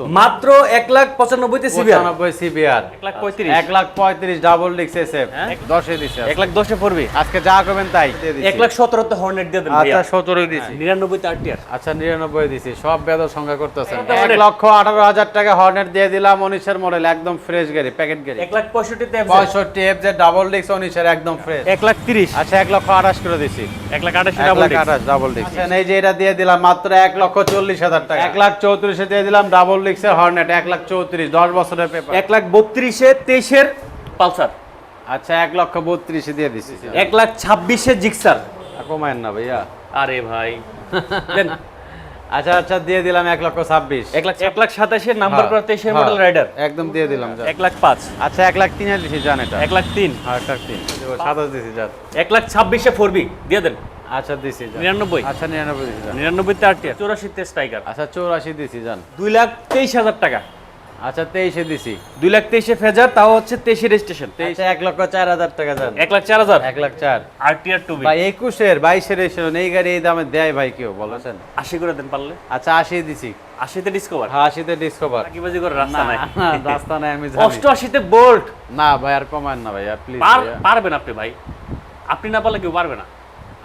মাত্র এক লাখ পঁচানব্বইতে সিবিআর পঁচানব্বই সিবিআর এক লাখ পঁয়ত্রিশ। এক লাখ পঁয়ত্রিশ ডাবল ডিক্স এসএফ হ্যাঁ? দশে দিছে এক লাখ দশে পড়বি। আজকে যা করবেন তাই। এক লাখ সতেরোতে হর্নেট দিয়ে দেন আচ্ছা সতেরোই দিছি। নিরানব্বইতে আরটিআর আচ্ছা নিরানব্বই দিছি। সব বেদর সংখ্যা করতেছেন। এক লক্ষ আঠারো হাজার টাকা হর্নেট দিয়ে দিলাম উনিশের মডেল একদম ফ্রেশ গাড়ি প্যাকেট গাড়ি। এক লাখ পঁয়ষট্টিতে পঁয়ষট্টি এফ যে ডাবল ডিক্স উনিশের একদম ফ্রেশ এক লাখ তিরিশ। আচ্ছা এক লক্ষ আঠাশ করে দিছি। এক লাখ আঠাশি এক লাখ আঠাশ ডাবল ডিক্স এই যে এটা দিয়ে দিলাম মাত্র এক লক্ষ চল্লিশ হাজার টাকা। এক লাখ চৌত্রিশে দিয়ে দিলাম ডাবল ডিক্সের হর্নেট এক লাখ চৌত্রিশ দশ বছরের পেপার এক লাখ বত্রিশে তেইশের পালসার। আচ্ছা এক লক্ষ বত্রিশে দিয়ে দিছি। এক লাখ ছাব্বিশে জিক্সার। কমায়েন না ভাইয়া। আরে ভাই। আচ্ছা আচ্ছা দিয়ে দিলাম এক লক্ষ ছাব্বিশ। এক লাখ এক লাখ সাতাশের নাম্বার হ্যাঁ, করা তেইশের হ্যাঁ, মডেল রাইডার একদম দিয়ে দিলাম এক লাখ পাঁচ। আচ্ছা এক লাখ তিনে দিছি জান এটা। এক লাখ তিন। হ্যাঁ এক লাখ তিন। সাতাশ দিছি যান। এক লাখ ছাব্বিশে ফোরবি দিয়ে দেন। আচ্ছা দিছি আচ্ছা দিছি স্ট্রাইকার আচ্ছা দিছি লাখ তেইশ হাজার টাকা। আচ্ছা দিছি। লাখ ফেজার তাও হচ্ছে রেজিস্ট্রেশন। লক্ষ হাজার টাকা এক লাখ হাজার? ভাই এই গাড়ি এই দামে দেয় ভাই কেউ বলেছেন? আশি করে দেন পারলে। আচ্ছা আশি দিছি। আশিতে ডিসকভার হ্যাঁ ডিসকভার বাকিবাজি করে রাস্তা নাই। রাস্তা নাই আমি জানি। বোল্ট না ভাই আর কমান না প্লিজ পারবেন আপনি ভাই। আপনি না পারলে কেউ পারবে না।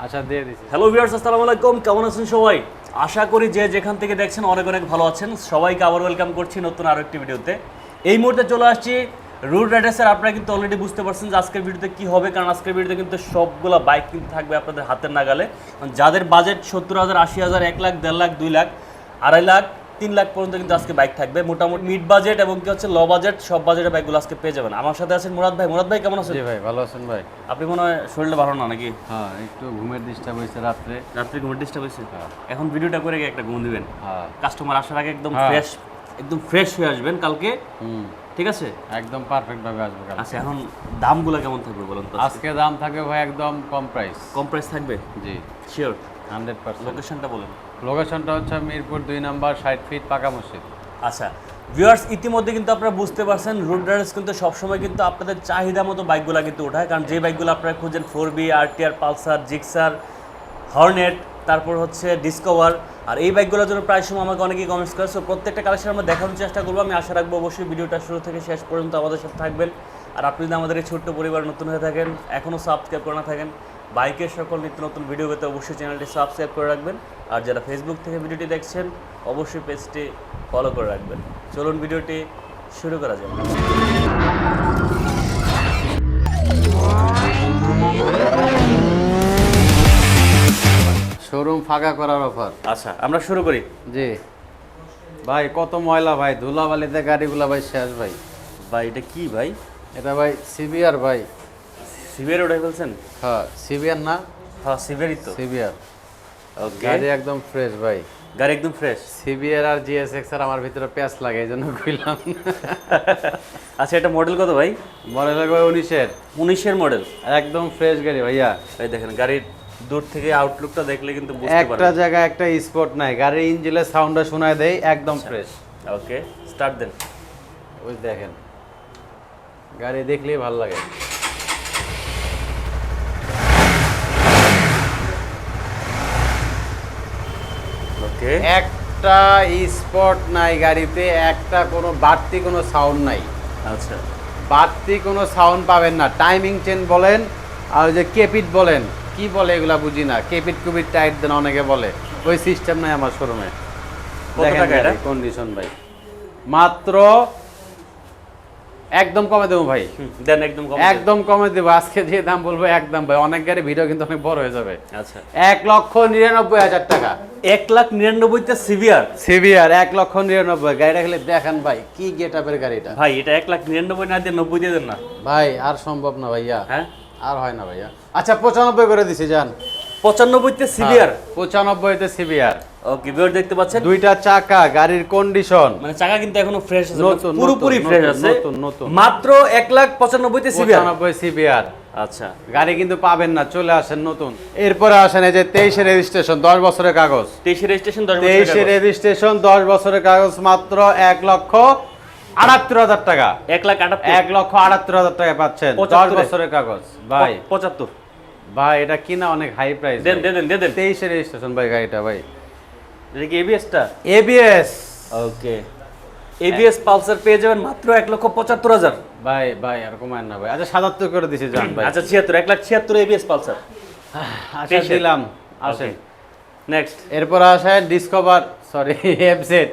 আচ্ছা দিয়ে দিছি। হ্যালো ভিউয়ার্স আসসালামু আলাইকুম। কেমন আছেন সবাই? আশা করি যে যেখান থেকে দেখছেন অনেক অনেক ভালো আছেন। সবাইকে আবার ওয়েলকাম করছি নতুন আরও একটি ভিডিওতে। এই মুহূর্তে চলে আসছি রুট রাইডার্সের আপনারা কিন্তু অলরেডি বুঝতে পারছেন যে আজকের ভিডিওতে কী হবে, কারণ আজকের ভিডিওতে কিন্তু সবগুলো বাইক কিন্তু থাকবে আপনাদের হাতের নাগালে। যাদের বাজেট সত্তর হাজার, আশি হাজার, এক লাখ, দেড় লাখ, দুই লাখ, আড়াই লাখ তিন লাখ পর্যন্ত কিন্তু আজকে বাইক থাকবে। মোটামুটি মিড বাজেট এবং কি হচ্ছে লো বাজেট সব বাজেটের বাইকগুলো আজকে পেয়ে যাবেন। আমার সাথে আছেন মুরাদ ভাই। মুরাদ ভাই কেমন আছেন? ভাই ভালো আছেন ভাই। আপনি মনে হয় শরীরটা ভালো না নাকি? হ্যাঁ একটু ঘুমের ডিস্টার্ব হয়েছে রাত্রে। রাত্রে ঘুমের ডিস্টার্ব হয়েছে? এখন ভিডিওটা করে একটা ঘুম দিবেন। হ্যাঁ। কাস্টমার আসার আগে একদম হ্যাঁ। ফ্রেশ একদম ফ্রেশ হয়ে আসবেন কালকে। হুম। ঠিক আছে? একদম পারফেক্ট ভাবে আসবে কাল আচ্ছা এখন দামগুলো কেমন থাকবে বলুন তো আজকে? দাম থাকবে ভাই একদম কম প্রাইস কম প্রাইস থাকবে? জি। শিওর হান্ড্রেড পার্সেন্ট লোকেশনটা বলুন। লোকেশনটা হচ্ছে মিরপুর দুই নাম্বার ষাট ফিট পাকা মসজিদ। আচ্ছা ভিউয়ার্স ইতিমধ্যে কিন্তু আপনারা বুঝতে পারছেন রুট রাইডার্স কিন্তু সবসময় কিন্তু আপনাদের চাহিদা মতো বাইকগুলো কিন্তু ওঠায়। কারণ যে বাইকগুলো আপনারা খুঁজেন four V RTR Pulsar Gixxer Hornet তারপর হচ্ছে ডিসকভার আর এই বাইকগুলোর জন্য প্রায় সময় আমাকে অনেকেই কমেন্টস করে। সো প্রত্যেকটা কালেকশন আমরা দেখানোর চেষ্টা করব। আমি আশা রাখব অবশ্যই ভিডিওটা শুরু থেকে শেষ পর্যন্ত আমাদের সাথে থাকবেন। আর আপনি যদি আমাদের এই ছোট্ট পরিবার নতুন হয়ে থাকেন এখনও সাবস্ক্রাইব করে না থাকেন বাইকের সকল নিত্য নতুন ভিডিও পেতে অবশ্যই চ্যানেলটি সাবস্ক্রাইব করে রাখবেন। আর যারা ফেসবুক থেকে ভিডিওটি দেখছেন অবশ্যই পেজটি ফলো করে রাখবেন। চলুন ভিডিওটি শুরু করা যাক। শোরুম ফাঁকা করার অফার আচ্ছা আমরা শুরু করি। জি। ভাই কত ময়লা ভাই? ধুলাবালিতে গাড়িগুলা ভাই শেষ ভাই। ভাই এটা কি ভাই? এটা ভাই সিবিআর ভাই। সিভিয়ার উঠে ফেলছেন হ্যাঁ সিবিআর না? হ্যাঁ সিভিয়ারই তো। সিবিআর ওকে গাড়ি একদম ফ্রেশ ভাই। গাড়ি একদম ফ্রেশ সিবিআর আর জিএসএক্স আর আমার ভিতরে প্যাঁচ লাগে এই জন্য কইলাম। আচ্ছা এটা মডেল কত ভাই? মনে লাগবে উনিশের। উনিশের মডেল একদম ফ্রেশ গাড়ি ভাইয়া। এই দেখেন গাড়ির দূর থেকে আউটলুকটা দেখলে কিন্তু বুঝতে পারবেন। একটা জায়গায় একটা স্পট নাই গাড়ির ইঞ্জিনের সাউন্ডটা শোনায় দেয় একদম ফ্রেশ ওকে স্টার্ট দেন। ওই দেখেন গাড়ি দেখলেই ভালো লাগে। ওকে। একটা স্পট নাই গাড়িতে একটা কোনো বাড়তি কোনো সাউন্ড নাই। আচ্ছা। বাড়তি কোনো সাউন্ড পাবেন না। টাইমিং চেন বলেন আর ওই যে কেপিট বলেন কি বলে এগুলা বুঝি না। কেপিট কুপিট টাইট দেন অনেকে বলে। ওই সিস্টেম নাই আমার শোরুমে কন্ডিশন ভাই। মাত্র একদম কমে দেবো ভাই। দেন একদম কম একদম কমে দেবো। আজকে যে দাম বলব একদম ভাই। অনেক গাড়ি ভিডিও কিন্তু অনেক বড় হয়ে যাবে। আচ্ছা। এক লক্ষ নিরানব্বই হাজার টাকা। এক লাখ নিরানব্বইতে সিভিয়ার? সিভিয়ার এক লক্ষ নিরানব্বই। গাড়িটা খেলে দেখেন ভাই কি গেট আপের গাড়িটা। ভাই এটা এক লাখ নিরানব্বই না দিয়ে নব্বই দিয়ে দেন না। ভাই আর সম্ভব না ভাইয়া। হ্যাঁ? আর হয় না ভাইয়া। আচ্ছা পঁচানব্বই করে দিছি যান পঁচানব্বইতে সিভিয়ার? পঁচানব্বইতে সিভিআর ওকে ভিউয়ার দেখতে পাচ্ছেন? দুইটা চাকা গাড়ির কন্ডিশন মানে চাকা কিন্তু এখনও ফ্রেশ আছে মানে পুরোপুরি ফ্রেশ আছে। নতুন, নতুন। মাত্র এক লাখ পঁচানব্বইতে সিভিয়ার পঁচানব্বই সিভিআর আচ্ছা। গাড়ি কিন্তু পাবেন না চলে আসেন নতুন। এরপরে আসেন এই যে তেইশে রেজিস্ট্রেশন দশ বছরের কাগজ। তেইশে রেজিস্ট্রেশন দশ তেইশে রেজিস্ট্রেশন দশ বছরের কাগজ মাত্র এক লক্ষ আটাত্তর হাজার টাকা। এক লাখ এক লক্ষ আটাত্তর হাজার টাকা পাচ্ছেন। দশ? বছরের কাগজ। ভাই। পঁচাত্তর। ভাই এটা কিনা অনেক হাই প্রাইস দেন দেন দেন, দেন দেন। তেইশে রেজিস্ট্রেশন ভাই গাড়িটা ভাই। এটা কি এবিএসটা এবিএস ওকে এবিএস পালসার পেয়ে যাবেন মাত্র এক লক্ষ পঁচাত্তর হাজার। ভাই ভাই আর কমায় না ভাই। আচ্ছা সাতাত্তর করে দিছি যান ভাই। আচ্ছা ছিয়াত্তর এক লাখ ছিয়াত্তর এবিএস পালসার আচ্ছা। দিলাম। আসেন। নেক্সট এরপর আসেন ডিসকভার সরি এফজেড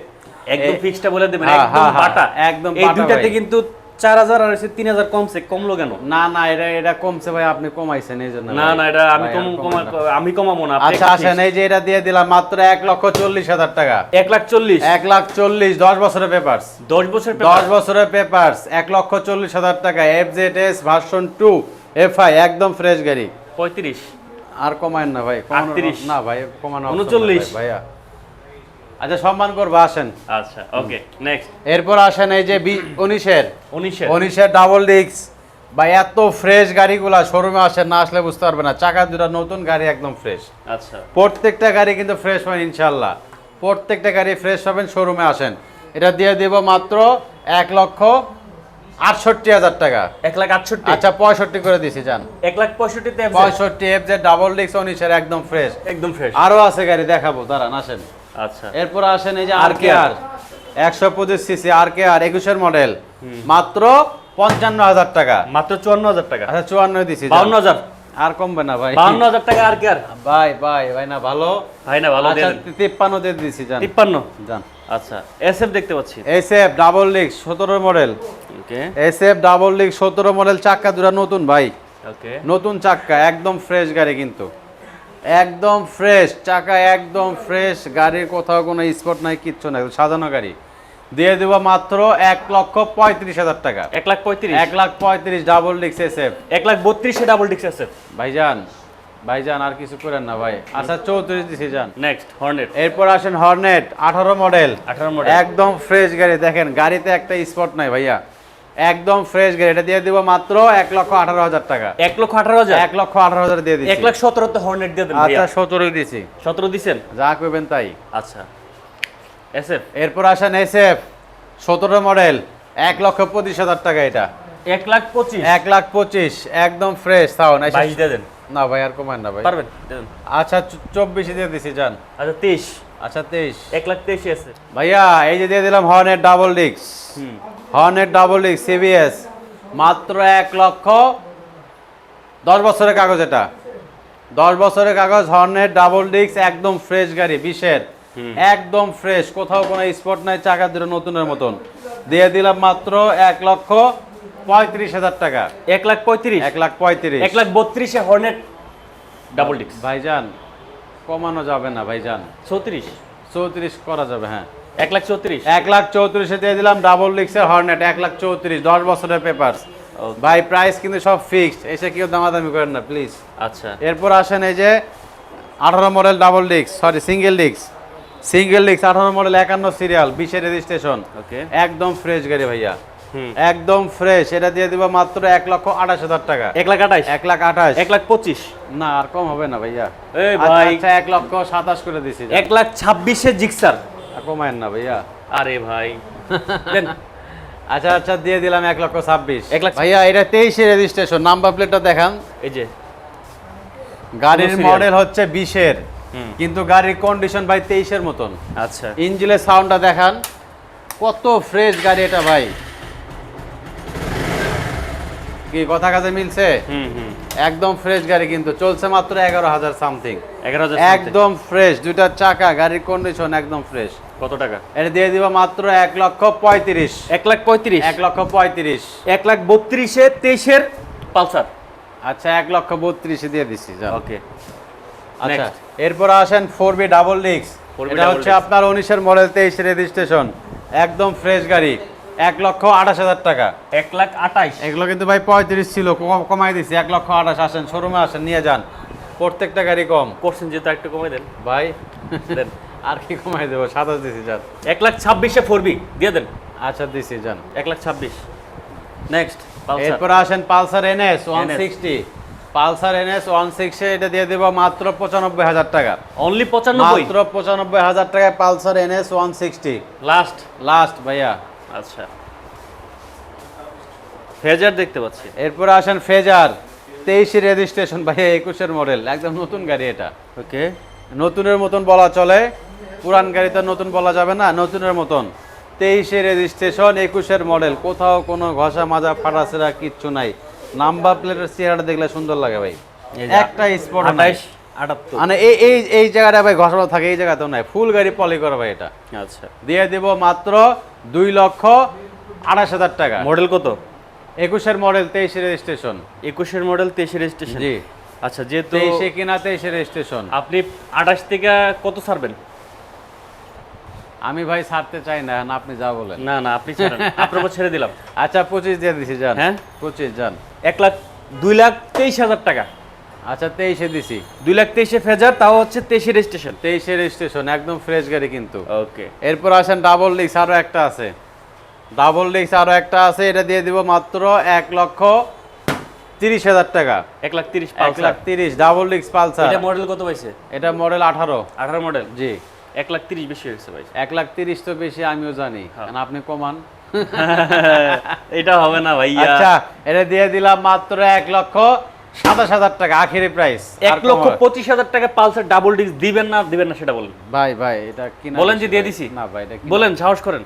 একদম ফিক্সটা বলে দেবেন একদম বাটা। একদম এই ভাই। কিন্তু চার হাজার আর তিন হাজার কমছে কমলো কেন? না না এটা এটা কমছে ভাই আপনি কমাইছেন এই জন্য না না এটা আমি কম কমায়। আমি কমাবো না আচ্ছা আসেন এই যে এটা দিয়ে দিলাম মাত্র এক লক্ষ চল্লিশ হাজার টাকা। এক লাখ চল্লিশ। এক লাখ চল্লিশ দশ বছরের পেপারস দশ বছর দশ বছরের পেপারস এক লক্ষ চল্লিশ হাজার টাকা F Z S version two F I একদম ফ্রেশ গাড়ি। পঁয়ত্রিশ। আর কমায়েন না ভাই কমানো- 38 না ভাই কমানো option নাই 39 ভাই, ভাইয়া। আচ্ছা সম্মান করব আসেন। আচ্ছা ওকে নেক্সট এরপর আসেন এই যে উনিশের। উনিশে উনিশের ডাবল ডিক্স বা এত ফ্রেশ গাড়িগুলা শোরুমে আসেন না আসলে বুঝতে পারবে না। চাকা দুটা নতুন গাড়ি একদম ফ্রেশ আচ্ছা। প্রত্যেকটা গাড়ি কিন্তু ফ্রেশ হয় ইনশাল্লাহ প্রত্যেকটা গাড়ি ফ্রেশ পাবেন শোরুমে আসেন। এটা দিয়ে দেব মাত্র এক লক্ষ আটষট্টি হাজার টাকা। এক লাখ আটষট্টি। আচ্ছা পঁয়ষট্টি করে দিছি যান এক লাখ পঁয়ষট্টিতে পঁয়ষট্টি এফ যে ডাবল ডিক্স উনিশের একদম ফ্রেশ একদম ফ্রেশ আরও আছে গাড়ি দেখাবো দাঁড়ান আসেন। আচ্ছা। এরপর আসেন এই যে আর কে আর? একশো পঁচিশ সিসি আর কে আর একুশের মডেল। মাত্র পঞ্চান্ন হাজার টাকা। মাত্র চুয়ান্ন হাজার টাকা। আচ্ছা চুয়ান্ন দিছি যান। বাউন্ন হাজার। আর কমবে না ভাই। বাউন্ন হাজার টাকা আর কি আর? ভাই ভাই ভাই না ভালো। ভাই না ভালো আচ্ছা তিপ্পান্ন দিয়ে দিছি যান। তিপ্পান্ন? যান। আচ্ছা এস এফ দেখতে পাচ্ছি। এস এফ ডাবল লিগ সতেরো model okay S F double leg সতেরো মডেল চাক্কা দুটা নতুন ভাই। ওকে নতুন চাক্কা একদম ফ্রেশ গাড়ি কিন্তু। একদম ফ্রেশ চাকা একদম ফ্রেশ গাড়ির কোথাও কোনো স্পট নাই কিচ্ছু নাই সাজানো গাড়ি। দিয়ে দেবো মাত্র এক লক্ষ পঁয়ত্রিশ হাজার টাকা। এক লাখ পঁয়ত্রিশ? এক লাখ পঁয়ত্রিশ ডাবল ডিক্স এস এফ এক লাখ বত্রিশে ডাবল ডিক্স এস এফ ভাইজান ভাইজান আর কিছু করেন না ভাই। আচ্ছা চৌত্রিশ দিছি যান নেক্সট হর্নেট এরপর আসেন হর্নেট আঠারো মডেল আঠারো মডেল একদম ফ্রেশ গাড়ি দেখেন গাড়িতে একটা স্পট নাই ভাইয়া। একদম ফ্রেশ গাড়ি এটা দিয়ে দিব মাত্র এক লক্ষ আঠারো হাজার টাকা। এক লক্ষ আঠারো হাজার? এক লক্ষ আঠারো হাজার দিয়ে দিচ্ছি। এক লাখ সতেরোতে হর্নেট দিয়ে দেন আচ্ছা সতেরো দিছি। সতেরো দিছেন? যা করবেন তাই। আচ্ছা। এস এফ এরপর আসেন এস এফ সতেরো মডেল এক লক্ষ পঁচিশ হাজার টাকা এটা। এক লাখ পঁচিশ? এক লাখ পঁচিশ একদম ফ্রেশ সাউন্ড বাইশ দিয়ে দেন। না ভাই আর কমান না ভাই। পারবেন? দেন। আচ্ছা চব্বিশে দিয়ে দিছি যান। আচ্ছা তেইশ। আচ্ছা তেইশ। এক লাখ তেইশে আছে। ভাইয়া এই যে দিয়ে দিলাম হর্নের ডাবল ডিক্স হর্নের ডাবল ডিক্স সিবিএস মাত্র এক লক্ষ দশ বছরের কাগজ এটা। দশ বছরের কাগজ হর্নের ডাবল ডিক্স একদম ফ্রেশ গাড়ি বিশের। একদম ফ্রেশ কোথাও কোনো স্পট নাই চাকা দুটো নতুনের মতন। দিয়ে দিলাম মাত্র এক লক্ষ পঁয়ত্রিশ হাজার টাকা। এক লাখ পঁয়ত্রিশ? এক লাখ পঁয়ত্রিশ। এক লাখ বত্রিশে হর্নেট ডাবল ডিক্স ভাইজান কমানো যাবে না ভাইজান। চৌত্রিশ চৌত্রিশ করা যাবে হ্যাঁ। এক লাখ চৌত্রিশ? এক লাখ চৌত্রিশে দিয়ে দিলাম ডাবল ডিক্সের হর্নেট এক লাখ চৌত্রিশ দশ বছরের পেপারস Okay. ভাই প্রাইস কিন্তু সব ফিক্সড এসে কেউ দামাদামি করেন না প্লিজ আচ্ছা। এরপর আসেন এই যে আঠারো model double discs sorry single discs single discs আঠারো মডেল একান্ন সিরিয়াল বিশের রেজিস্ট্রেশন ওকে একদম ফ্রেশ গাড়ি ভাইয়া। একদম ফ্রেশ এটা দিয়ে দিব মাত্র এক লক্ষ আঠাশ হাজার টাকা। এক লাখ আঠাশ? এক লাখ আঠাশ। এক লাখ পঁচিশ? না আর কম হবে না ভাইয়া। এই আচ্ছা, ভাই। আচ্ছা এক লক্ষ সাতাশ করে দিছি। এক লাখ ছাব্বিশে জিক্সার। আর কমায়েন না ভাইয়া। আরে ভাই। আচ্ছা আচ্ছা দিয়ে দিলাম এক লক্ষ ছাব্বিশ। এক লাখ- ভাইয়া এটা তেইশে রেজিস্ট্রেশন নাম্বার প্লেটটা দেখান। এই যে। গাড়ির মডেল হচ্ছে বিশের। কিন্তু গাড়ির কন্ডিশন ভাই তেইশের মতন। আচ্ছা। ইঞ্জিনের সাউন্ডটা দেখান। কত ফ্রেশ গাড়ি এটা ভাই। কি কথা কাজে মিলছে? একদম ফ্রেশ গাড়ি কিন্তু চলছে মাত্র এগারো হাজার সামথিং একদম ফ্রেশ দুইটা চাকা গাড়ির কন্ডিশন একদম ফ্রেশ কত টাকা? এটা দিয়ে দিব মাত্র এক লক্ষ পঁয়ত্রিশ। এক লাখ পঁয়ত্রিশ? এক লক্ষ পঁয়ত্রিশ। এক লাখ বত্রিশে তেইশের পালসার। আচ্ছা এক লক্ষ বত্রিশে দিয়ে দিচ্ছি ওকে। আচ্ছা এরপর আসেন ফোর বি ডাবল ডিক্স এটা হচ্ছে আপনার উনিশের মডেল তেইশ রেজিস্ট্রেশন একদম ফ্রেশ গাড়ি। এক লক্ষ আঠাশ হাজার টাকা। এক লাখ আঠাইশ এগুলো কিন্তু ভাই পঁয়ত্রিশ ছিল কম- কমাই দিছি। এক লক্ষ আঠাশ আসেন শোরুমে আসেন নিয়ে যান। প্রত্যেকটা গাড়ি কম। করছেন যেহেতু একটু কমে দেন। ভাই দেন আর কি কমাই দেবো? সাতাশ দিছি যান। এক লাখ ছাব্বিশে ফোরবি দিয়ে দেন। আচ্ছা দিছি যান। এক লাখ ছাব্বিশ। নেক্সট এরপর আসেন Pulsar NS one sixty. Pulsar NS one sixty এটা দিয়ে দেবো মাত্র পঁচানব্বই হাজার টাকা। অনলি পঁচানব্বই? মাত্র পঁচানব্বই হাজার টাকায় Pulsar NS one sixty. Last last ভাইয়া। আচ্ছা। ফেজার দেখতে পাচ্ছি। এরপরে আসেন ফেজার তেইশে রেজিস্ট্রেশন ভাই একুশের মডেল একদম নতুন গাড়ি এটা। ওকে। নতুনের মতন বলা চলে পুরান গাড়ি তো নতুন বলা যাবে না নতুনের মতন। তেইশে রেজিস্ট্রেশন একুশের মডেল কোথাও কোনো ঘষা মাজা ফাটাছেরা কিচ্ছু নাই। নাম্বার প্লেটের চেহারাটা দেখলে সুন্দর লাগে ভাই। একটা স্পট আঠাইশ আটাত্তর। মানে এই এই এই জায়গাটা ভাই ঘষা থাকে এই জায়গাতেও নাই। ফুল গাড়ি পলি করা ভাই এটা। আচ্ছা। দিয়ে দেব মাত্র দুই লক্ষ আঠাশ হাজার টাকা। মডেল কত? একুশের মডেল রেজিস্ট্রেশন। একুশের মডেল তেইশে রেজিস্ট্রেশন? জি। আচ্ছা যেহেতু তেইশে কিনা তেইশে রেজিস্ট্রেশন। আপনি আঠাশ থেকে কত ছাড়বেন? আমি ভাই ছাড়তে চাই না আপনি যা বলেন। না না আপনি ছাড়েন। আপনার উপর ছেড়ে দিলাম। আচ্ছা পঁচিশ দিয়ে দিছি যান। হ্যাঁ? পঁচিশ যান। এক লাখ দুই লাখ তেইশ হাজার টাকা। আচ্ছা তেইশে দিছি। দুই লাখ তেইশে ফেজার তাও হচ্ছে তেইশে রেজিস্ট্রেশন। তেইশে রেজিস্ট্রেশন একদম ফ্রেশ গাড়ি কিন্তু। ওকে। এরপর আসেন ডাবল ডিক্স আরও একটা আছে। ডাবল ডিক্স আরও একটা আছে এটা দিয়ে দিব মাত্র এক লক্ষ তিরিশ হাজার টাকা। এক লাখ তিরিশ এক লাখ তিরিশ ডাবল ডিক্স পালসার। এটা মডেল কত পাইছে? এটা মডেল আঠারো। আঠারো মডেল জি। এক লাখ তিরিশ বেশি হয়েছে ভাই। এক লাখ তিরিশ তো বেশি আমিও জানি। হ্যাঁ। কারণ আপনি কমান। এটা হবে না ভাইয়া। আচ্ছা এটা দিয়ে দিলাম মাত্র এক লক্ষ সাতাশ হাজার টাকা আখেরি প্রাইস এক লক্ষ পঁচিশ হাজার টাকা পালসার ডাবল ডিস্ক দিবেন না দিবেন না সেটা বলেন। ভাই ভাই এটা কিনা বলেন যে দিয়ে দিছি। না ভাই এটা বলেন সাহস করেন।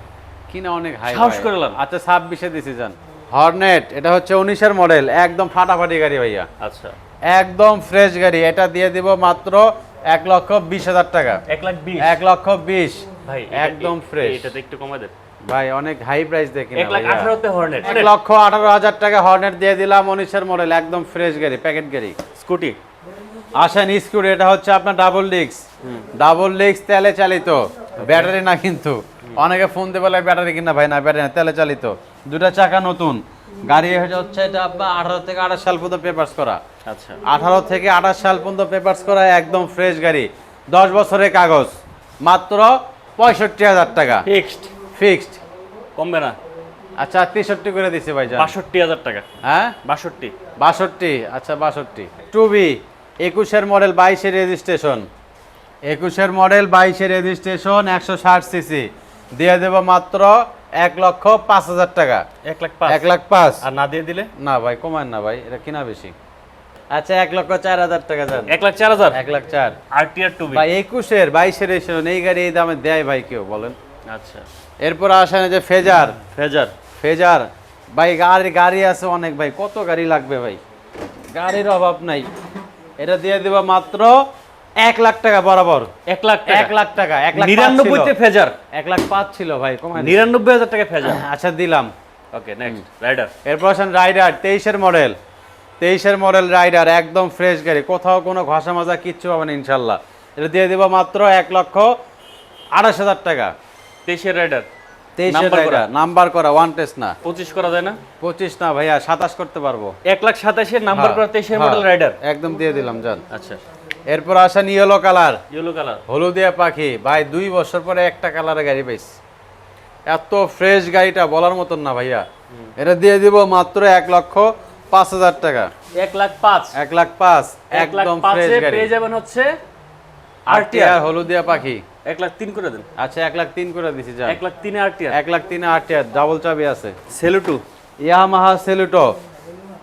কিনা অনেক হাই সাহস ভাই। করে লান। আচ্ছা ছাব্বিশে দিছি যান হর্নেট এটা হচ্ছে উনিশের মডেল একদম ফাটাফাটি গাড়ি ভাইয়া। আচ্ছা। একদম ফ্রেশ গাড়ি এটা দিয়ে দিব মাত্র এক লক্ষ বিশ হাজার টাকা। এক লাখ বিশ? এক লক্ষ বিশ। ভাই একদম ফ্রেশ এটাতে একটু কমে দেন। ভাই অনেক হাই প্রাইস দেখি এক লাখ আঠারোতে হর্নেট এক লক্ষ আঠারো হাজার টাকা হর্নেট দিয়ে দিলাম উনিশের মডেল একদম ফ্রেশ গাড়ি প্যাকেট গাড়ি। স্কুটি আসেন স্কুটি এটা হচ্ছে আপনার ডাবল ডিস্ক ডাবল ডিস্ক তেলে চালিত ব্যাটারি না কিন্তু। অনেকে ফোন দিয়ে বলে ব্যাটারি কিনা ভাই না ব্যাটারি না তেলে চালিত। দুটা চাকা নতুন। গাড়ি হচ্ছে এটা আপনার আঠারো থেকে আঠাশ সাল পর্যন্ত পেপার্স করা। আচ্ছা। আঠারো থেকে আঠাশ সাল পর্যন্ত পেপার্স করা একদম ফ্রেশ গাড়ি। দশ বছরের কাগজ মাত্র পঁয়ষট্টি হাজার টাকা। Fixed fixed? কমবে না। আচ্ছা তেষট্টি করে দিছে ভাই বাষট্টি হাজার টাকা। হ্যাঁ? বাষট্টি। বাষট্টি আচ্ছা বাষট্টি। টু বি একুশের মডেল বাইশের রেজিস্ট্রেশন। একুশের মডেল বাইশের রেজিস্ট্রেশন একশো ষাট সিসি। দিয়ে দেবো মাত্র এক লক্ষ পাঁচ হাজার টাকা। এক লাখ এক লাখ পাঁচ। আর না দিয়ে দিলে? না ভাই কমান না ভাই এটা কিনা বেশি। আচ্ছা এক লক্ষ চার হাজার টাকা যান। এক লাখ চার হাজার? এক লাখ চার। আর টি আর টু ভাই একুশের বাইশের রেজিস্ট্রেশন এই গাড়ি এই দামে দেয় ভাই কেউ বলেন। আচ্ছা। এরপর আসেন যে ফেজার। ফেজার। ফেজার। ভাই গাড়ি গাড়ি আছে অনেক ভাই। কত গাড়ি লাগবে ভাই? গাড়ির অভাব নাই। এটা দিয়ে দেবো মাত্র এক লাখ টাকা বরাবর। এক লাখ এক লাখ টাকা এক লাখ। নিরানব্বইতে ফেজার? এক লাখ পাঁচ ছিল ভাই কমায় নিরানব্বই হাজার টাকা ফেজার। আচ্ছা দিলাম। ওকে নেক্সট রাইডার এরপর আসেন রাইডার তেইশের মডেল। তেইশের মডেল রাইডার একদম ফ্রেশ গাড়ি। কোথাও কোনো ঘষা মাজা কিচ্ছু হবে না ইনশাল্লাহ। এটা দিয়ে দেবো মাত্র এক লক্ষ আড়াইশ হাজার টাকা। তেইশের রাইডার তেইশের রাইডার নাম্বার করা। ওয়ান টেস্ট না। পঁচিশ করা যায় না? পঁচিশ না ভাইয়া সাতাশ করতে পারব। এক লাখ সাতাশের নাম্বার হ্যাঁ, করা তেইশের হ্যাঁ, মডেল রাইডার একদম দিয়ে দিলাম যান আচ্ছা। এরপর আসেন ইয়েলো কালার ইয়েলো কালার হলুদিয়া পাখি। ভাই দুই বছর পরে একটা কালারের গাড়ি পাইছি। এত ফ্রেশ গাড়িটা বলার মতন না ভাইয়া। এটা দিয়ে দিব মাত্র এক লক্ষ পাঁচ হাজার টাকা। এক লাখ পাঁচ। এক লাখ পাঁচ একদম ফ্রেশ গাড়ি। পেয়ে যাবেন হচ্ছে আরটিআর হলুদিয়া পাখি। এক লাখ তিন করে দেন। আচ্ছা এক লাখ তিন করে দিছি যা এক লাখ তিনে আরটিআর এক লাখ তিনে ডাবল চাবি আছে। সেলুটু। Yamaha Saluto.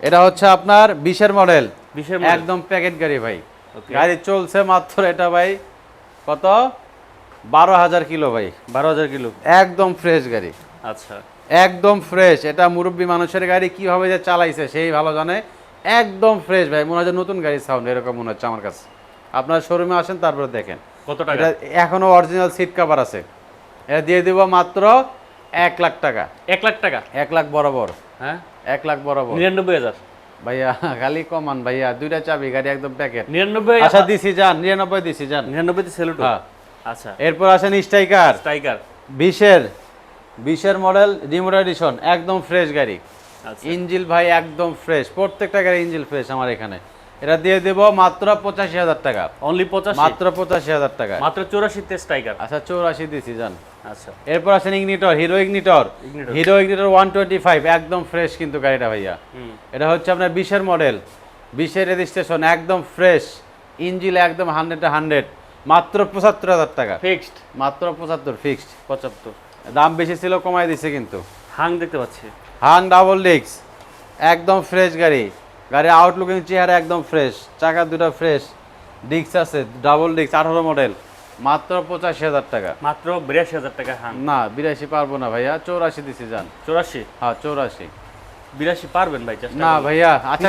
এটা হচ্ছে আপনার বিশের মডেল। বিশের একদম প্যাকেট গাড়ি ভাই। গাড়ি চলছে মাত্র এটা ভাই কত? বারো হাজার কিলো ভাই। বারো হাজার কিলো। একদম ফ্রেশ গাড়ি। আচ্ছা। একদম ফ্রেশ এটা মুরব্বী মানুষের গাড়ি কীভাবে যে চালাইছে সেই ভালো জানে। একদম ফ্রেশ ভাই। মনে হচ্ছে নতুন গাড়ি সাউন্ড এরকম মনে হচ্ছে আমার কাছে। আপনার শোরুমে আসেন তারপরে দেখেন। কত টাকা? এখনও অরিজিনাল সিট কভার আছে। এটা দিয়ে দিব মাত্র এক লাখ টাকা। এক লাখ টাকা? এক লাখ বরাবর। হ্যাঁ? এক লাখ বরাবর। নিরানব্বই হাজার। ভাইয়া খালি কমান ভাইয়া দুইটা চাবি গাড়ি একদম প্যাকেট নিরানব্বই আচ্ছা দিছি যান নিরানব্বই দিছি যান। নিরানব্বইতে সেলুটু হ্যাঁ। আচ্ছা। এরপর আসেন স্ট্রাইকার স্ট্রাইকার বিশের বিশের মডেল রিমোট এডিশন একদম ফ্রেশ গাড়ি। আচ্ছা। ইঞ্জিল ভাই একদম ফ্রেশ প্রত্যেকটা গাড়ি ইঞ্জিল ফ্রেশ আমার এখানে। এটা দিয়ে দেব মাত্র পঁচাশি হাজার টাকা। অনলি পঁচাশি? মাত্র পঁচাশি হাজার টাকা। মাত্র চৌরাশি চৌরাশিতে স্ট্রাইকার আচ্ছা চৌরাশি দিছি যান আচ্ছা। এরপর আছেন Ignitor Hero Ignitor Hero Ignitor one twenty five একদম ফ্রেশ কিন্তু গাড়িটা ভাইয়া। এটা হচ্ছে আপনার বিশের মডেল বিশের রেজিস্ট্রেশন একদম ফ্রেশ ইঞ্জিল একদম হান্ড্রেড হান্ড্রেড মাত্র পঁচাত্তর হাজার টাকা। ফিক্সড মাত্র পঁচাত্তর ফিক্সড পঁচাত্তর। দাম বেশি ছিল কমাই দিছে কিন্তু। হাং দেখতে পাচ্ছি। হাং ডাবল ডিক্স একদম ফ্রেশ গাড়ি। গাড়ির আউটলুকিং চেহারা একদম ফ্রেশ চাকা দুটো ফ্রেশ ডিক্স আছে ডাবল ডিক্স আঠারো মডেল মাত্র পঁচাশি হাজার টাকা। মাত্র বিরাশি হাজার টাকা হ্যাঁ না বিরাশি পারব না ভাইয়া চৌরাশি দিছি যান। চৌরাশি? হ্যাঁ চৌরাশি। বিরাশি পারবেন ভাই না ভাইয়া আচ্ছা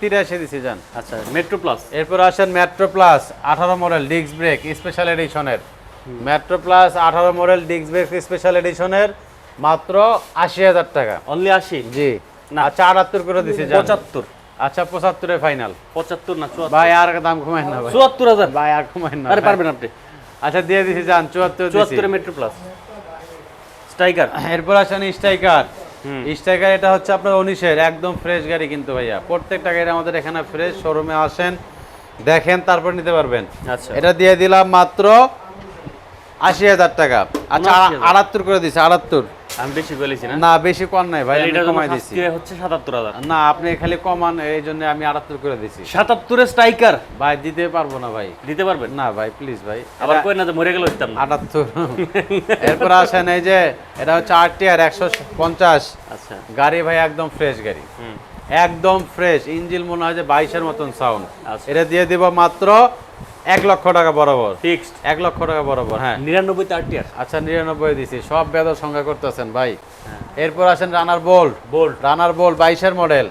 তিরাশি? দিছি যান। আচ্ছা মেট্রো প্লাস এরপর আসেন মেট্রো প্লাস আঠারো মডেল ডিস্ক ব্রেক স্পেশাল এডিশনের মেট্রো প্লাস আঠারো মডেল ডিস্ক ব্রেক স্পেশাল এডিশনের মাত্র আশি হাজার টাকা। অনলি আশি? জি। না। আচ্ছা আটাত্তর করে দিছি পঁচাত্তর। আচ্ছা পঁচাত্তরে ফাইনাল পঁচাত্তর না চুয়াত্তর। ভাই আর দাম কমাই না ভাই। চুয়াত্তর হাজার? ভাই আর কমাই না আরে পারবেন আপনি। আচ্ছা দিয়ে দিছি যান চুয়াত্তর দিছি। মেট্রো প্লাস স্ট্রাইকার এরপর আসেন স্ট্রাইকার হুম। স্ট্রাইকার এটা হচ্ছে আপনার উনিশের একদম ফ্রেশ গাড়ি কিন্তু ভাইয়া। প্রত্যেকটা গাড়ি আমাদের এখানে ফ্রেশ শোরুমে আসেন দেখেন তারপর নিতে পারবেন। আচ্ছা। এটা দিয়ে দিলাম মাত্র আশি হাজার টাকা। আচ্ছা 79,000 আটাত্তর করে আটাত্তর। আমি বেশি বলেছি না? না বেশি কম নাই ভাই আমি কমাই দিছি। হচ্ছে সাতাত্তর হাজার। না আপনি খালি কমান এই জন্য আমি আটাত্তর করে দিছি। সাতাত্তরে স্ট্রাইকার? ভাই দিতে পারব না ভাই। দিতে পারবেন? না ভাই প্লিজ ভাই। আবার কই না যে মরে গেল দিতাম না। আটাত্তর। এরপর আসেন এই যে এটা হচ্ছে আরটি আর একশো পঞ্চাশ। আচ্ছা। গাড়ি ভাই একদম ফ্রেশ গাড়ি। একদম ফ্রেশ ইঞ্জিন মনে হয় যে বাইশের মতন সাউন্ড আচ্ছা। এটা দিয়ে দিব মাত্র এক লক্ষ টাকা বরাবর। ফিক্সড এক লক্ষ টাকা বরাবর হ্যাঁ। নিরানব্বই আরটিআর আচ্ছা নিরানব্বই দিছি। সব বেদর সংখ্যা করতেছেন ভাই। হ্যাঁ। এরপর আসেন Runner Bolt Bolt Runner Bolt বাইশের মডেল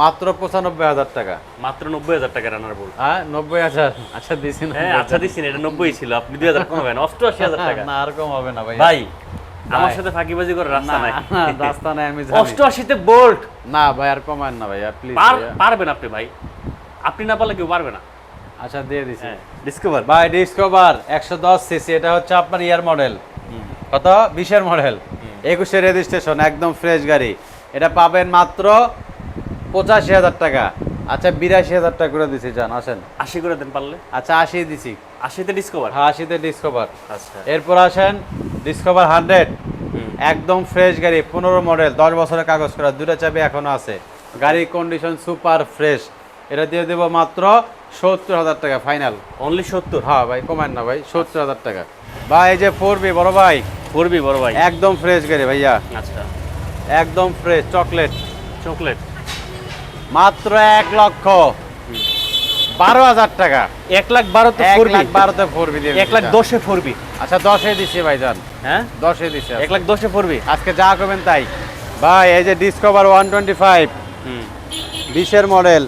মাত্র পঁচানব্বই হাজার টাকা। মাত্র নব্বই হাজার টাকা রানার বোল্ট হ্যাঁ নব্বই হাজার। আচ্ছা দিছি না। হ্যাঁ আচ্ছা দিচ্ছি না। এটা নব্বই ছিল। আপনি দুই হাজার কমাবেন। অষ্টআশি হাজার টাকা। না আর কম হবে না ভাই। ভাই আমার। সাথে ফাঁকিবাজি করে রাস্তা নাই। রাস্তা নাই আমি অষ্টআশিতে বোল্ট না ভাই আর কমান না ভাই। প্লিজ পারবেন আপনি ভাই। আপনি না পারলে কেউ পারবে না। আচ্ছা দিয়ে দিছি। ডিসকভার ভাই ডিসকভার একশো দশ সিসি এটা হচ্ছে আপনার ইয়ার মডেল। কত? বিশের মডেল। একুশের রেজিস্ট্রেশন একদম ফ্রেশ গাড়ি। এটা পাবেন মাত্র পঁচাশি হাজার টাকা। আচ্ছা বিরাশি হাজার টাকা করে দিছি যান আসেন। আশি করে দেন পারলে। আচ্ছা আশি দিছি। আশিতে ডিসকভার হ্যাঁ আশিতে ডিসকভার আচ্ছা। এরপর আসেন ডিসকভার হান্ড্রেড। একদম ফ্রেশ গাড়ি পনেরো মডেল দশ বছরের কাগজ করা দুটা চাবি এখনও আছে। গাড়ির কন্ডিশন সুপার ফ্রেশ এটা দিয়ে দেবো মাত্র সত্তর হাজার টাকা ফাইনাল অনলি সত্তর? হ্যাঁ ভাই কমেন না ভাই সত্তর হাজার টাকা। ভাই এই যে ফোর বি বড় ভাই। করবি বড় ভাই। একদম ফ্রেশ গাড়ি ভাইয়া। আচ্ছা। একদম ফ্রেশ চকলেট চকলেট মাত্র এক লক্ষ বারো হাজার টাকা। এক লাখ বারোতে এক লাখ বারোতে ফোর বি দিয়ে এক লাখ দশে ফোরবি আচ্ছা দশে দিচ্ছি ভাই যান হ্যাঁ? দশে দিচ্ছি এক লাখ দশে ফোরবি আজকে যা করবেন তাই। ভাই এই যে ডিসকভার ওয়ান টোয়েন্টি ফাইভ হুম। বিশের মডেল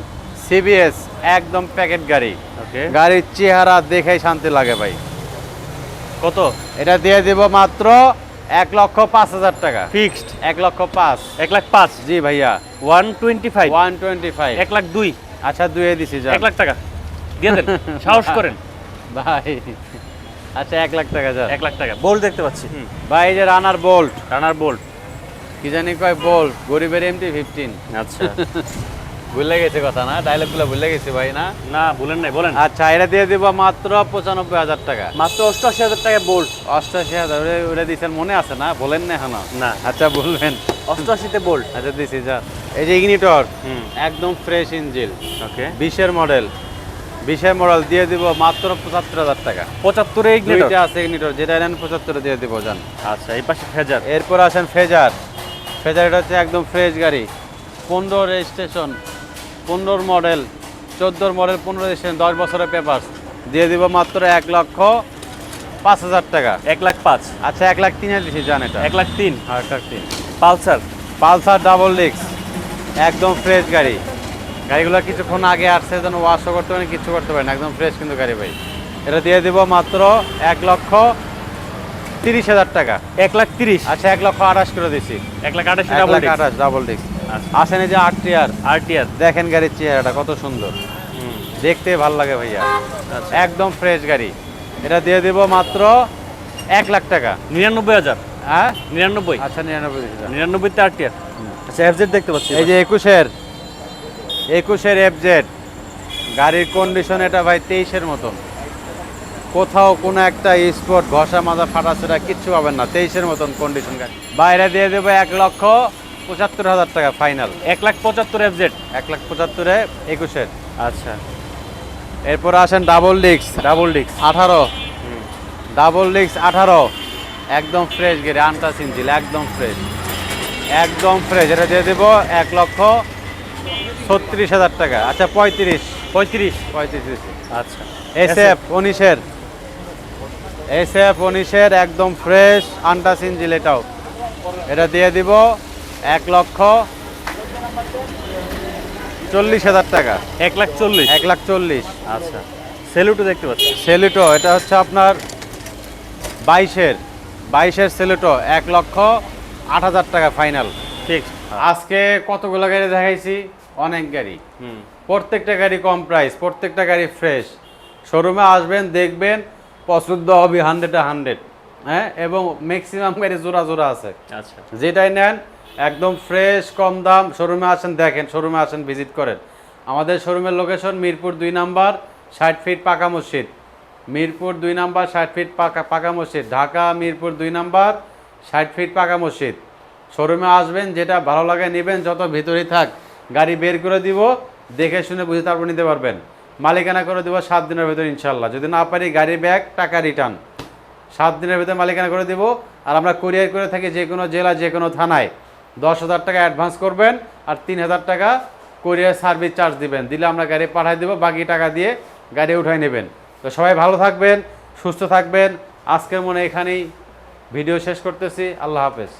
সিবিএস একদম প্যাকেট গাড়ি। ওকে গাড়ির চেহারা দেখেই শান্তি লাগে ভাই। কত? এটা দিয়ে দিব মাত্র এক লক্ষ পাঁচ হাজার টাকা। ফিক্সড এক লক্ষ পাঁচ। এক লাখ পাঁচ? জি ভাইয়া। One twenty five one twenty five এক লাখ দুই? আচ্ছা দুয়ে দিছি এক লাখ টাকা। দিয়ে দেন। সাহস করেন। ভাই। আচ্ছা এক লাখ টাকা যান। এক লাখ টাকা। বোল্ট দেখতে পাচ্ছি। ভাই এই যে রানার বোল্ট রানার বোল্ট কি জানি কয় বোল্ট গরিবের এমটি ফিফটিন আচ্ছা। ভুলে গেছে কথা না? ডায়লগুলো ভুলে গেছে ভাই না? না বলেন নাই বলেন। আচ্ছা এটা দিয়ে দিব মাত্র পঁচানব্বই হাজার টাকা। মাত্র অষ্টআশি হাজার টাকা বোল্ট অষ্টাশি হাজার ওটা- দিচ্ছেন মনে আছে না? বলেন না এখনও। না। আচ্ছা বলবেন। অষ্টআশিতে বোল্ট আচ্ছা দিছি যা। এই যে ইগনিটর একদম ফ্রেশ ইঞ্জিল ওকে। বিশের মডেল বিশের মডেল দিয়ে দিব মাত্র পঁচাত্তর হাজার টাকা। পঁচাত্তরে দুইটা আছে ইগনিটর যেটা নেন পঁচাত্তরে দিয়ে দিব যান। আচ্ছা এই পাশে ফেজার। এরপর আসেন ফেজার। ফেজার এটা হচ্ছে একদম ফ্রেশ গাড়ি। পনেরো রেজিস্ট্রেশন। পনেরোর মডেল চোদ্দোর মডেল পনেরো রেজিস্ট্রেশন দশ বছরের পেপার দিয়ে দিব মাত্র এক লক্ষ পাঁচ হাজার টাকা। এক লাখ পাঁচ। আচ্ছা এক লাখ তিন হাজার দিছি জান এটা এক লাখ তিন। এক লাখ তিন। পালসার? পালসার ডাবল ডিক্স একদম ফ্রেশ গাড়ি। গাড়িগুলো কিছুক্ষণ আগে আসছে যেন ওয়াশও করতে পারেন কিছু করতে পারেন একদম ফ্রেশ কিন্তু গাড়ি ভাই। এটা দিয়ে দিব মাত্র এক লক্ষ তিরিশ হাজার টাকা। এক লাখ তিরিশ? আচ্ছা এক লক্ষ আঠাশ করে দিছি। এক লাখ আঠাশ আঠাশ ডাবল ডিক্স আসেন এই যে আট টিয়ার আরটিআর দেখেন গাড়ির চেহারাটা কত সুন্দর। দেখতে ভালো লাগে ভাইয়া। আচ্ছা। একদম ফ্রেশ গাড়ি। এটা দিয়ে দিব মাত্র এক লাখ টাকা। নিরানব্বই হাজার। হ্যাঁ? নিরানব্বই। আচ্ছা নিরানব্বই দিছি যান। নিরানব্বইতে আরটিআর আচ্ছা এফজেড দেখতে পাচ্ছি এই যে একুশের। একুশের এফজেড গাড়ির কন্ডিশন এটা ভাই তেইশের মতন। কোথাও কোনো একটা স্পট ঘষা মাজা ফাটা সেটা কিচ্ছু পাবেন না। তেইশের মতন কন্ডিশন গাড়ি। বাইরে দিয়ে দেবো এক লক্ষ পঁচাত্তর হাজার টাকা ফাইনাল এক লাখ পঁচাত্তর এফজেড। এক লাখ পঁচাত্তরে একুশের। আচ্ছা। এরপর আসেন ডাবল ডিক্স ডাবল ডিক্স আঠারো। ডাবল ডিক্স আঠারো। একদম ফ্রেশ গেড়ে আনটাস ইঞ্জিল একদম ফ্রেশ একদম ফ্রেশ এটা দিয়ে দেবো এক লক্ষ ছত্রিশ হাজার টাকা। আচ্ছা পঁয়ত্রিশ। পঁয়ত্রিশ। পঁয়ত্রিশ। আচ্ছা। এস এফ উনিশের। এস এফ উনিশের একদম ফ্রেশ আন্টাস ইঞ্জিল এটাও। এটা দিয়ে দিব এক লক্ষ চল্লিশ হাজার টাকা। এক লাখ চল্লিশ? এক লাখ চল্লিশ। আচ্ছা। সেলুটো দেখতে পাচ্ছি। সেলুটো এটা হচ্ছে আপনার বাইশের বাইশের সেলুটো এক লক্ষ আট হাজার টাকা ফাইনাল। ঠিক আজকে কতগুলো গাড়ি দেখাইছি? অনেক গাড়ি। হুম। প্রত্যেকটা গাড়ি কম প্রাইস প্রত্যেকটা গাড়ি ফ্রেশ শোরুমে আসবেন দেখবেন পছন্দ হবে হান্ড্রেডে হান্ড্রেড হ্যাঁ? এবং ম্যাক্সিমাম গাড়ি জোড়া জোড়া আছে। আচ্ছা। যেটাই নেন একদম ফ্রেশ, কম দাম। শোরুমে আসেন, দেখেন, শোরুমে আসেন ভিজিট করেন। আমাদের শোরুমের লোকেশন মিরপুর দুই নাম্বার, ষাট ফিট পাকা মসজিদ। মিরপুর দুই নাম্বার, ষাট ফিট পাকা পাকা মসজিদ। ঢাকা, মিরপুর দুই নাম্বার, ষাট ফিট পাকা মসজিদ। শোরুমে আসবেন, যেটা ভালো লাগে নেবেন, যত ভিতরেই থাক, গাড়ি বের করে দিব, দেখে শুনে বুঝে তারপর নিতে পারবেন। মালিকানা করে দেবো সাত দিনের ভিতরে ইনশাল্লাহ যদি না পারি, গাড়ি ব্যাগ, টাকা রিটার্ন সাত দিনের ভিতরে মালিকানা করে দিব। আর আমরা কুরিয়ার করে থাকি যে কোনো জেলা, যে কোনো থানায়। দশ হাজার টাকা অ্যাডভান্স করবেন আর তিন হাজার টাকা কোরিয়ার সার্ভিস চার্জ দিবেন। দিলে আমরা গাড়ি পাঠিয়ে দেবো, বাকি টাকা দিয়ে গাড়ি উঠাই নেবেন। তো সবাই ভালো থাকবেন, সুস্থ থাকবেন। আজকের মনে এখানেই ভিডিও শেষ করতেছি। আল্লাহ হাফেজ।